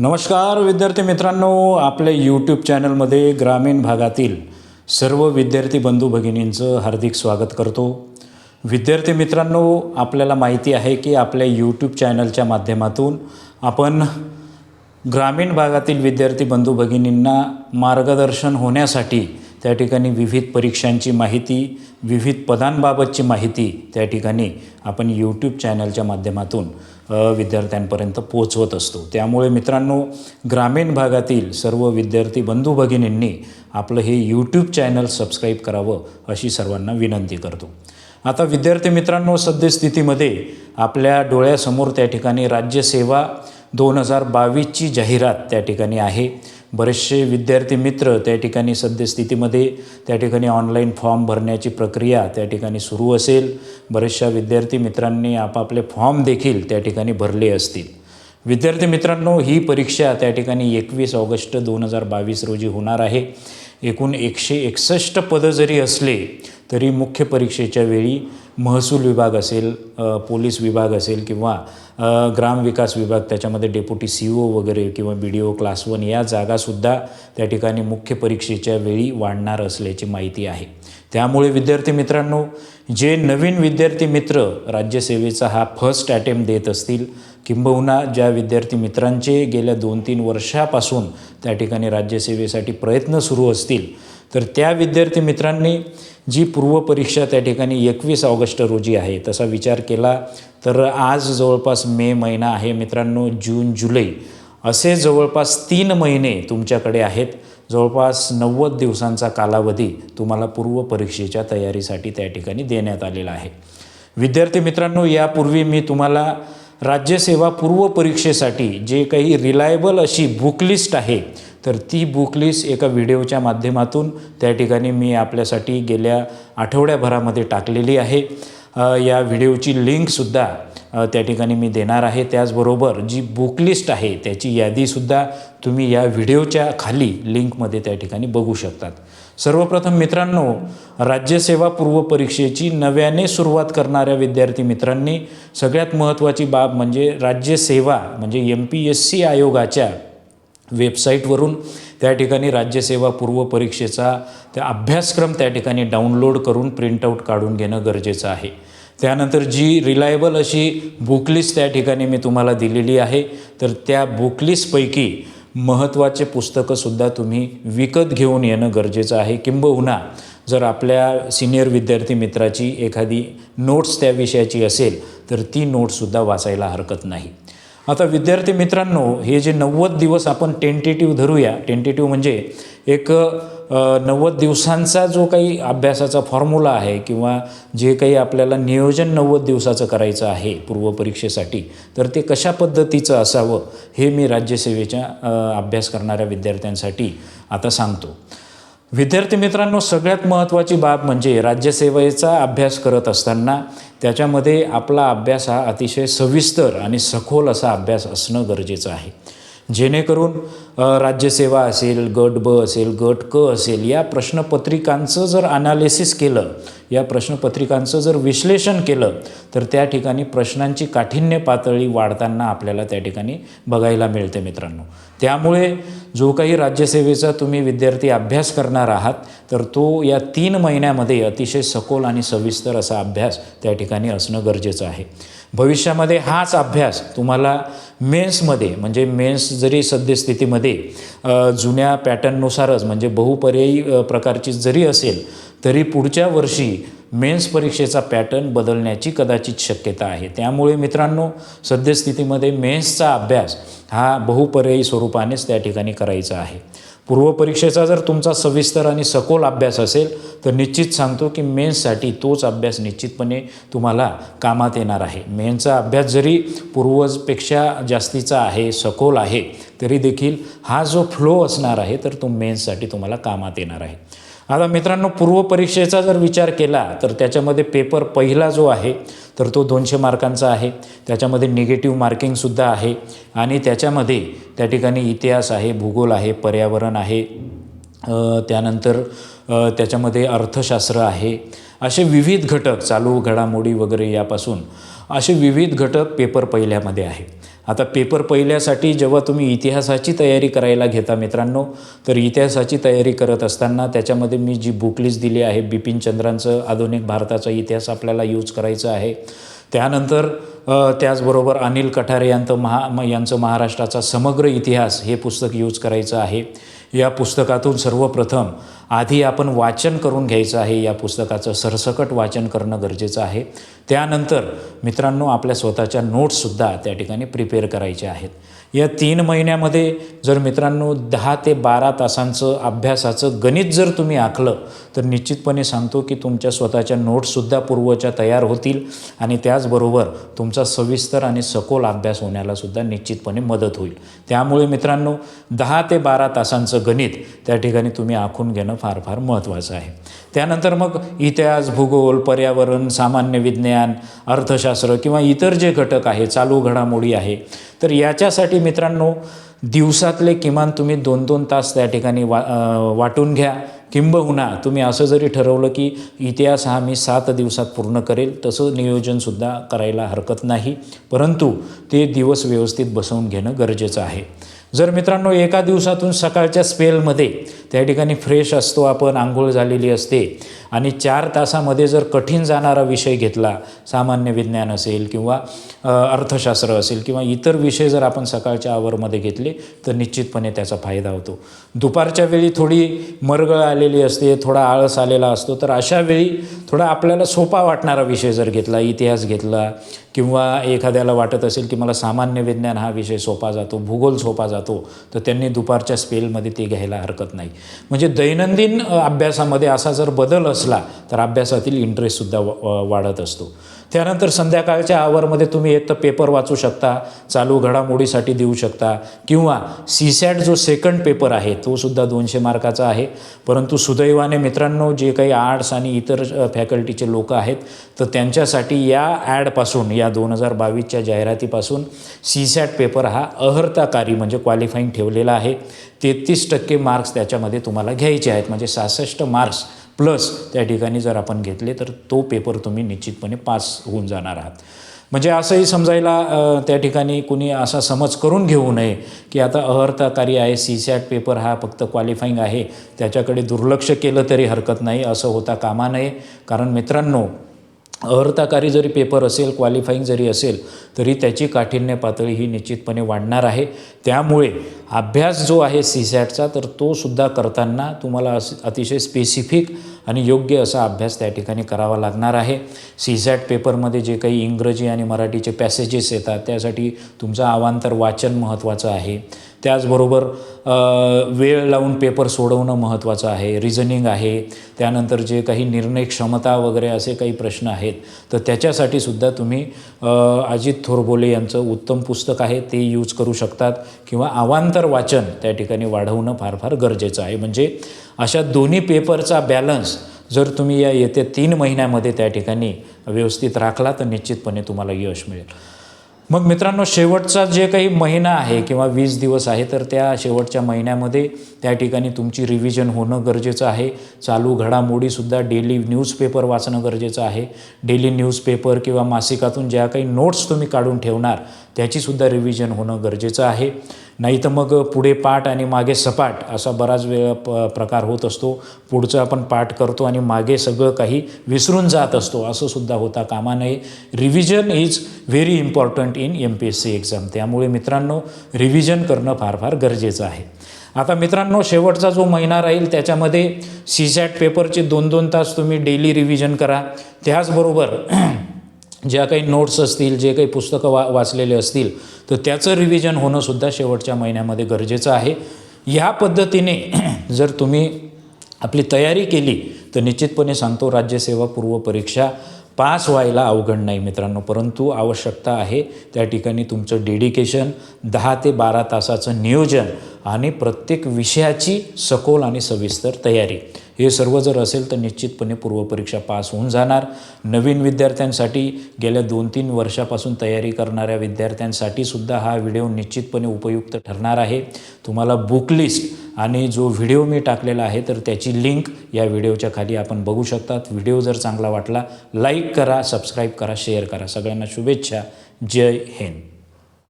नमस्कार विद्यार्थी मित्रांनो आपल्या यूट्यूब चॅनलमध्ये ग्रामीण भागातील सर्व विद्यार्थी बंधू भगिनींचं हार्दिक स्वागत करतो. विद्यार्थी मित्रांनो आपल्याला माहिती आहे की आपल्या यूट्यूब चॅनलच्या माध्यमातून आपण ग्रामीण भागातील विद्यार्थी बंधू भगिनींना मार्गदर्शन होण्यासाठी त्या ठिकाणी विविध परीक्षांची माहिती विविध पदांबाबतची माहिती त्या ठिकाणी आपण यूट्यूब चॅनलच्या माध्यमातून विद्यार्थ्यांपर्यंत पोहोचवत असतो. त्यामुळे मित्रांनो ग्रामीण भागातील सर्व विद्यार्थी बंधू भगिनींनी आपलं हे यूट्यूब चॅनल सबस्क्राईब करावं अशी सर्वांना विनंती करतो. आता विद्यार्थी मित्रांनो सद्यस्थितीमध्ये आपल्या डोळ्यासमोर त्या ठिकाणी राज्यसेवा दोन हजार बावीसची जाहिरात त्या ठिकाणी आहे. बरेचसे विद्यार्थी मित्र त्या ठिकाणी सद्यस्थितीमध्ये त्या ठिकाणी ऑनलाईन फॉर्म भरण्याची प्रक्रिया त्या ठिकाणी सुरू असेल. बरेचशा विद्यार्थी मित्रांनी आपापले फॉर्म देखील त्या ठिकाणी भरले असतील. विद्यार्थी मित्रांनो ही परीक्षा त्या ठिकाणी एकवीस ऑगस्ट दोन हजार बावीस रोजी होणार आहे. एकूण एकशे एकसष्ट पदं जरी असले तरी मुख्य परीक्षेच्या वेळी महसूल विभाग असेल पोलीस विभाग असेल किंवा ग्रामविकास विभाग त्याच्यामध्ये डेप्युटी सी ओ वगैरे किंवा B D O class one या जागासुद्धा त्या ठिकाणी मुख्य परीक्षेच्या वेळी वाढणार असल्याची माहिती आहे. त्यामुळे विद्यार्थी मित्रांनो जे नवीन विद्यार्थी मित्र राज्यसेवेचा हा फर्स्ट अटेम्प्ट देत असतील किंबहुना ज्या विद्यार्थी मित्रांचे गेल्या दोन तीन वर्षापासून त्या ठिकाणी राज्यसेवेसाठी प्रयत्न सुरू असतील तर त्या विद्यार्थी मित्रांनी जी पूर्वपरीक्षा त्या ठिकाणी एकवीस ऑगस्ट रोजी आहे तसा विचार केला. तर आज जवळपास मे महिना आहे मित्रांनो जून जुलै. असे जवळपास तीन महिने तुमच्याकडे आहेत. जवळपास नव्वद दिवसांचा कालावधी तुम्हाला पूर्वपरीक्षेच्या तयारीसाठी त्या ठिकाणी देण्यात आलेला आहे. विद्यार्थी मित्रांनो यापूर्वी मी तुम्हाला राज्यसेवा पूर्व परीक्षेसाठी जे काही रिलायबल अशी बुकलिस्ट आहे तर ती बुकलिस्ट एका व्हिडिओच्या माध्यमातून त्या ठिकाणी मी आपल्यासाठी गेल्या आठवड्याभरामध्ये टाकलेली आहे. या व्हिडिओची लिंकसुद्धा त्या ठिकाणी मी देणार आहे. त्याचबरोबर जी बुकलिस्ट आहे त्याची यादीसुद्धा तुम्ही या व्हिडिओच्या खाली लिंकमध्ये त्या ठिकाणी बघू शकतात. सर्वप्रथम मित्रांनो राज्यसेवा पूर्व परीक्षेची नव्याने सुरुवात करणाऱ्या विद्यार्थी मित्रांनी सगळ्यात महत्त्वाची बाब म्हणजे राज्यसेवा म्हणजे एम पी एस सी आयोगाच्या वेबसाईटवरून त्या ठिकाणी राज्यसेवा पूर्व परीक्षेचा त्या अभ्यासक्रम त्या ठिकाणी डाउनलोड करून प्रिंटआउट काढून घेणं गरजेचं आहे. त्यानंतर जी रिलायबल अशी बुकलिस्ट त्या ठिकाणी मी तुम्हाला दिलेली आहे तर त्या बुकलिस्टपैकी महत्त्वाचे पुस्तकंसुद्धा तुम्ही विकत घेऊन येणं गरजेचं आहे. किंबहुना जर आपल्या सिनियर विद्यार्थी मित्राची एखादी नोट्स त्या विषयाची असेल तर ती नोट्ससुद्धा वाचायला हरकत नाही. आता विद्यार्थी मित्रांनो हे जे नव्वद दिवस आपण टेंटेटिव्ह धरूया टेंटेटिव्ह म्हणजे एक नव्वद दिवसांचा जो काही अभ्यासाचा फॉर्म्युला आहे किंवा जे काही आपल्याला नियोजन नव्वद दिवसाचं करायचं आहे पूर्वपरीक्षेसाठी तर ते कशा पद्धतीचं असावं हे मी राज्यसेवेच्या अभ्यास करणाऱ्या विद्यार्थ्यांसाठी आता सांगतो. विद्यार्थी मित्रांनो सगळ्यात महत्त्वाची बाब म्हणजे राज्यसेवेचा अभ्यास करत असताना त्याच्यामध्ये आपला अभ्यास हा अतिशय सविस्तर आणि सखोल असा अभ्यास असणं गरजेचं आहे. जेणेकरून राज्यसेवा असेल गट ब असेल गट क असेल या प्रश्नपत्रिकांचं जर अनालिसिस केलं या प्रश्नपत्रिकांचं जर विश्लेषण केलं तर त्या ठिकाणी प्रश्नांची काठिण्य पातळी वाढताना आपल्याला त्या ठिकाणी बघायला मिळते मित्रांनो. त्यामुळे जो काही राज्यसेवेचा तुम्ही विद्यार्थी अभ्यास करणार आहात तर तो या तीन महिन्यामध्ये अतिशय सखोल आणि सविस्तर असा अभ्यास त्या ठिकाणी असणं गरजेचं आहे. भविष्यामध्ये हाच अभ्यास तुम्हाला मेन्समध्ये म्हणजे मेन्स जरी सद्यस्थितीमध्ये जुन्या पॅटर्ननुसारच म्हणजे बहुपर्यायी प्रकारची जरी असेल तरी पुढच्या वर्षी मेन्स परीक्षेचा पॅटर्न बदलण्याची कदाचित शक्यता आहे. त्यामुळे मित्रांनो सद्यस्थितीमध्ये मेन्सचा अभ्यास हा बहुपर्यायी स्वरूपानेच त्या ठिकाणी करायचा आहे. पूर्वपरीक्षेचा जर तुमचा सविस्तर आणि सखोल अभ्यास असेल तर निश्चित सांगतो की मेन्ससाठी तोच अभ्यास निश्चितपणे तुम्हाला कामात येणार आहे. मेन्सचा अभ्यास जरी पूर्वजपेक्षा जास्तीचा आहे सखोल आहे तरी देखील हा जो फ्लो असणार आहे तर तो मेन्ससाठी तुम्हाला कामात येणार आहे. आता मित्रांनो पूर्वपरीक्षेचा जर विचार केला तर त्याच्यामध्ये पेपर पहिला जो आहे तर तो दोनशे मार्कांचा आहे. त्याच्यामध्ये निगेटिव्ह मार्किंगसुद्धा आहे. आणि त्याच्यामध्ये त्या ठिकाणी इतिहास आहे भूगोल आहे पर्यावरण आहे. त्यानंतर त्याच्यामध्ये अर्थशास्त्र आहे. असे विविध घटक चालू घडामोडी वगैरे यापासून असे विविध घटक पेपर पहिल्यामध्ये आहे. आता पेपर पहिल्यासाठी जेव्हा तुम्ही इतिहासाची तयारी करायला घेता मित्रांनो तर इतिहासाची तयारी करत असताना त्याच्यामध्ये मी जी बुकलिस्ट दिली आहे बिपिन चंद्रांचं आधुनिक भारताचा इतिहास आपल्याला यूज करायचा आहे. त्यानंतर त्याचबरोबर अनिल कठारे यांचं महा म- यांचं महाराष्ट्राचा समग्र इतिहास हे पुस्तक यूज करायचं आहे. या पुस्तकातून सर्वप्रथम आधी आपण वाचन करून घ्यायचं आहे या पुस्तकाचं सरसकट वाचन करणं गरजेचं आहे. त्यानंतर मित्रांनो आपल्या स्वतःच्या नोट्ससुद्धा त्या ठिकाणी प्रिपेअर करायच्या आहेत. या तीन महिन्यामध्ये जर मित्रांनो दहा ते बारा तासांचं अभ्यासाचं गणित जर तुम्ही आखलं तर निश्चितपणे सांगतो की तुमच्या स्वतःच्या नोट्ससुद्धा पूर्वच्या तयार होतील आणि त्याचबरोबर तुमचा सविस्तर आणि सखोल अभ्यास होण्यालासुद्धा निश्चितपणे मदत होईल. त्यामुळे मित्रांनो दहा ते बारा तासांचं गणित त्या ठिकाणी तुम्ही आखून घेणं फार फार महत्त्वाचं आहे. त्यानंतर मग इतिहास भूगोल पर्यावरण सामान्य विज्ञान अर्थशास्त्र किंवा इतर जे घटक आहे चालू घडामोडी आहे तर याच्यासाठी मित्रांनो दिवसातले किमान तुम्ही दोन दोन तास त्या ठिकाणी वा वाटून घ्या. किंबहुना तुम्ही असं जरी ठरवलं की इतिहास हा मी सात दिवसात पूर्ण करेल तसं नियोजनसुद्धा करायला हरकत नाही. परंतु ते दिवस व्यवस्थित बसवून घेणं गरजेचं आहे. जर मित्रांनो एका दिवसातून सकाळच्या स्पेलमध्ये त्या ठिकाणी फ्रेश असतो आपण आंघोळ झालेली असते आणि चार तासामध्ये जर कठीण जाणारा विषय घेतला सामान्य विज्ञान असेल किंवा अर्थशास्त्र असेल किंवा इतर विषय जर आपण सकाळच्या आवरमध्ये घेतले तर निश्चितपणे त्याचा फायदा होतो. दुपारच्या वेळी थोडी मरगळ आलेली असते थोडा आळस आलेला असतो तर अशा वेळी थोडा आपल्याला सोपा वाटणारा विषय जर घेतला इतिहास घेतला किंवा एखाद्याला वाटत असेल की मला सामान्य विज्ञान हा विषय सोपा जातो भूगोल सोपा जातो तर त्यांनी दुपारच्या स्पेलमध्ये ते घ्यायला हरकत नाही. म्हणजे दैनंदिन अभ्यासामध्ये असा जर बदल असला तर अभ्यासातील इंटरेस्टसुद्धा वाढत असतो. त्यानंतर संध्याकाळच्या आवरमध्ये तुम्ही एक तर पेपर वाचू शकता चालू घडामोडीसाठी देऊ शकता किंवा सी सॅट जो सेकंड पेपर आहे तो सुद्धा दोनशे मार्काचा आहे. परंतु सुदैवाने मित्रांनो जे काही आर्ट्स आणि इतर फॅकल्टीचे लोक आहेत तर त्यांच्यासाठी या ॲडपासून या दोन हजार बावीसच्या जाहिरातीपासून सी सॅट पेपर हा अहर्ताकारी म्हणजे क्वालिफाईंग ठेवलेला आहे. तेहतीस टक्के मार्क्स त्याच्यामध्ये तुम्हाला घ्यायचे आहेत म्हणजे सहासष्ट मार्क्स प्लस त्या ठिकाणी जर आपण घेतले तर तो पेपर तुम्ही निश्चितपणे पास होऊन जाणार आहात. म्हणजे असंही समजायला त्या ठिकाणी कुणी असा समज करून घेऊ नये की आता अहर्ताकारी आहे सी सॅट पेपर हा फक्त क्वालिफाईंग आहे त्याच्याकडे दुर्लक्ष केलं तरी हरकत नाही असं होता कामा नये. कारण मित्रांनो अहर्ताकारी जरी पेपर असेल क्वालिफाईंग जरी असेल तरी त्याची काठिण्य पातळी ही निश्चितपणे वाढणार आहे. त्यामुळे अभ्यास जो आहे सी सॅटचा तर तो सुद्धा करताना तुम्हाला अस अतिशय स्पेसिफिक आणि योग्य असा अभ्यास त्या ठिकाणी करावा लागणार आहे. सीझॅट पेपरमध्ये जे काही इंग्रजी आणि मराठीचे पॅसेजेस येतात त्यासाठी तुमचं अवांतर वाचन महत्त्वाचं आहे. त्याचबरोबर वेळ लावून पेपर सोडवणं महत्त्वाचं आहे रिझनिंग आहे. त्यानंतर जे काही निर्णय क्षमता वगैरे असे काही प्रश्न आहेत तर त्याच्यासाठी सुद्धा तुम्ही अजित थोरबोले यांचं उत्तम पुस्तक आहे ते यूज करू शकतात. किंवा अवांतर वाचन त्या ठिकाणी वाढवणं फार फार गरजेचं आहे. म्हणजे अशा दोन्ही पेपरचा बॅलन्स जर तुम्ही या येत्या तीन महिन्यामध्ये त्या ठिकाणी व्यवस्थित राखला तर निश्चितपणे तुम्हाला यश मिळेल. मग मित्रांनो शेवटचा जे काही महिना आहे किंवा वीस दिवस आहे तर त्या शेवटच्या महिन्यामध्ये त्या ठिकाणी तुमची रिव्हिजन होणं गरजेचं आहे. चालू घडामोडीसुद्धा डेली न्यूजपेपर वाचणं गरजेचं आहे. डेली न्यूजपेपर किंवा मासिकातून ज्या काही नोट्स तुम्ही काढून ठेवणार त्याचीसुद्धा रिव्हिजन होणं गरजेचं आहे. नाही तर मग पुढे पाठ आणि मागे सपाट असा बराच वेळ प प्रकार होत असतो. पुढचं आपण पाठ करतो आणि मागे सगळं काही विसरून जात असतो असं सुद्धा होता कामा नये. Revision is very important in M P S C exam त्यामुळे मित्रांनो रिव्हिजन करणं फार फार गरजेचं आहे. आता मित्रांनो शेवटचा जो महिना राहील त्याच्यामध्ये सी सॅट पेपरचे दोन दोन तास तुम्ही डेली रिव्हिजन करा. त्याचबरोबर ज्या काही नोट्स असतील जे काही पुस्तकं वा वाचलेले असतील तर त्याचं रिव्हिजन होणंसुद्धा शेवटच्या महिन्यामध्ये गरजेचं आहे. ह्या पद्धतीने जर तुम्ही आपली तयारी केली तर निश्चितपणे सांगतो राज्यसेवा पूर्व परीक्षा पास व्हायला अवघड नाही मित्रांनो परंतु आवश्यकता आहे. त्या ठिकाणी तुमचं डेडिकेशन दहा ते बारा तासाचं नियोजन आणि प्रत्येक विषयाची सखोल आणि सविस्तर तयारी. हे सर्व जर असेल तर निश्चितपणे पूर्वपरीक्षा पास होऊन जाणार. नवीन विद्यार्थ्यांसाठी गेल्या दोन तीन वर्षापासून तयारी करणाऱ्या विद्यार्थ्यांसाठी सुद्धा हा व्हिडिओ निश्चितपणे उपयुक्त ठरणार आहे. तुम्हाला बुक लिस्ट आणि जो व्हिडिओ मी टाकलेला आहे तर त्याची लिंक या व्हिडिओच्या खाली आपण बघू शकतात. व्हिडिओ जर चांगला वाटला लाईक करा सबस्क्राईब करा शेअर करा. सगळ्यांना शुभेच्छा. जय हिंद.